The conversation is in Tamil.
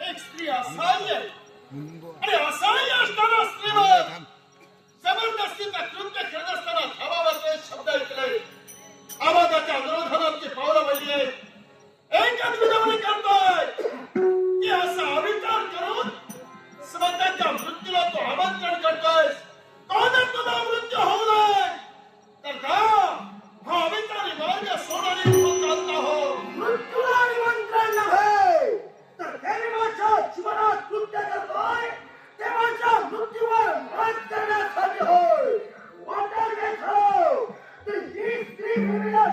एक स्त्री असहाय्य आहे. आणि